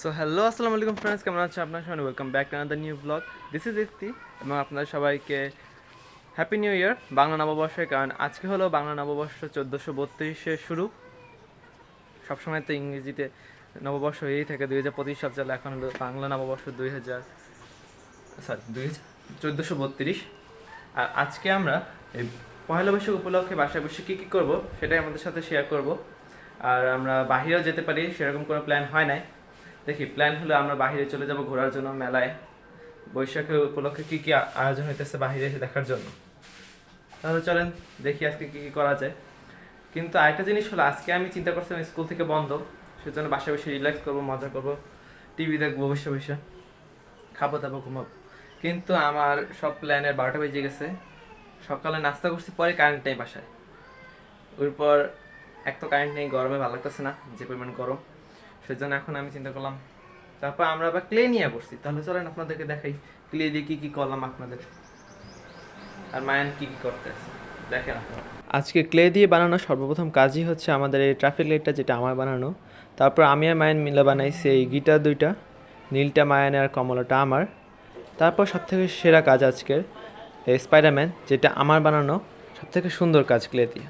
So hello আসসালামু আলাইকুম friends কেমন আছেন আপনার সবাই welcome back to another new blog this is Ifti এবং আপনাদের সবাইকে হ্যাপি নিউ ইয়ার বাংলা নববর্ষের, কারণ আজকে হলো বাংলা নববর্ষ চোদ্দোশো বত্রিশের শুরু। সবসময় তো ইংরেজিতে নববর্ষ এই থাকে, দুই হাজার পঁচিশ সাল চলে, এখন হলো বাংলা নববর্ষ দুই হাজার সরি দুই হাজার চোদ্দোশো বত্রিশ। আর আজকে আমরা এই পয়লা বৈশাখ উপলক্ষে বাসায় বসে কী কী করব, সেটাই আমাদের সাথে শেয়ার করব। আর আমরা বাহিরেও যেতে পারি, সেরকম কোনো প্ল্যান হয় নাই। দেখি প্ল্যান হলো আমরা বাইরে চলে যাব ঘোরার জন্য মেলায়। বৈশাখের উপলক্ষে কী কী আয়োজন হইতেছে বাইরে এসে দেখার জন্য? তাহলে চলেন, দেখি আজকে কী কী করা যায়। কিন্তু আরেকটা জিনিস হলো, আজকে আমি চিন্তা করছিলাম স্কুল থেকে বন্ধ, সেজন্য বাসায় বসে রিল্যাক্স করব, মজা করব টিভি দেখব, বসে বসে, খাব দাবো, ঘুমাবো। কিন্তু আমার সব প্ল্যানের বারোটা বেজে গেছে। সকালে নাস্তা করছি, পরে কারেন্ট নেই বাসায়। ওর পর এক তো কারেন্ট নেই, গরমে ভালো লাগতেছে না, যে পরিমাণ গরম। সেজন্য এখন আমি চিন্তা করলাম, তারপর আমরা আবার ক্লে নিয়ে বসছি। তাহলে চলেন আপনাদেরকে দেখাই ক্লে দিয়ে কী কী করলাম আপনাদের। আর মায়ান কী কী করতে দেখেন আজকে ক্লে দিয়ে বানানো সর্বপ্রথম কাজই হচ্ছে আমাদের এই ট্রাফিক লাইটটা যেটা আমার বানানো। তারপর আমি আর মায়ান মিলে বানাইছি এই গিটার দুইটা, নীলটা মায়ানের আর কমলাটা আমার। তারপর সবথেকে সেরা কাজ আজকের স্পাইডারম্যান যেটা আমার বানানো সবথেকে সুন্দর কাজ ক্লে দিয়ে।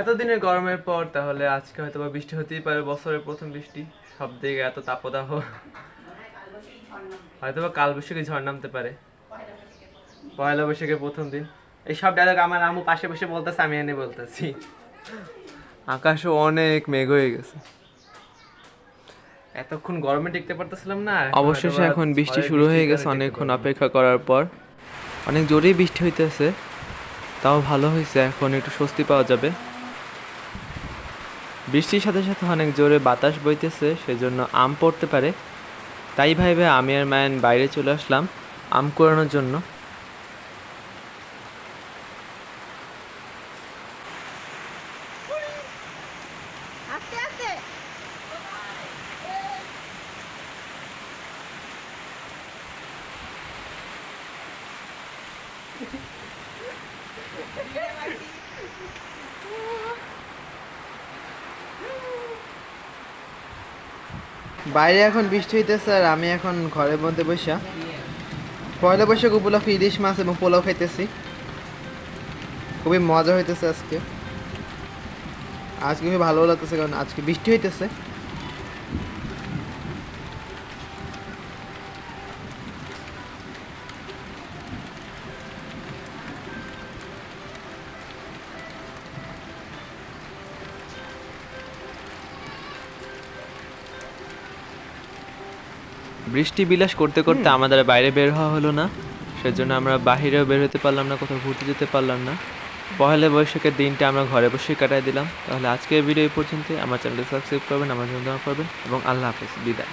এতদিনের গরমের পর তাহলে আজকে হয়তো বা বৃষ্টি হতেই পারে বছরের প্রথম বৃষ্টি। সব দিকে এত তাপদাহ। হয়তো বা কাল বৈশাখে ঝড় নামতে পারে। পয়লা বৈশাখের প্রথম দিন। এই সব ডায়লগ আমার আমু পাশে বসে বলতেছে আমি এনে বলতেছি। আকাশও অনেক মেঘ হয়ে গেছে। এতক্ষণ গরমে টিকতে পারতেছিলাম না অবশেষে এখন বৃষ্টি শুরু হয়ে গেছে অনেকক্ষণ অপেক্ষা করার পর। অনেক জোরেই বৃষ্টি হইতেছে। তাও ভালো হয়েছে এখন একটু স্বস্তি পাওয়া যাবে। বৃষ্টির সাথে সাথে অনেক জোরে বাতাস বইতেছে সেজন্য আম পড়তে পারে। তাই ভাইবে আমি আর মায়ান বাইরে চলে আসলাম আম কোরানোর জন্য। আস্তে আস্তে বাইরে এখন বৃষ্টি হইতেছে আর আমি এখন ঘরের মধ্যে বসে। পয়লা বৈশাখ উপলক্ষে ইলিশ মাছ এবং পোলাও খাইতেছি। খুবই মজা হইতেছে আজকে। আজকে খুবই ভালো লাগতেছে কারণ আজকে বৃষ্টি হইতেছে। বৃষ্টি বিলাস করতে করতে আমাদের বাইরে বের হওয়া হলো না। সেজন্য আমরা বাহিরেও বের হতে পারলাম না কোথাও ঘুরতে যেতে পারলাম না। পহেলা বৈশাখের দিনটা আমরা ঘরে বসে কাটাই দিলাম। তাহলে আজকের ভিডিও এই পর্যন্ত আমার চ্যানেলটি সাবস্ক্রাইব করবেন আমার জন্য দোয়া করবেন এবং আল্লাহ হাফেজ। বিদায়।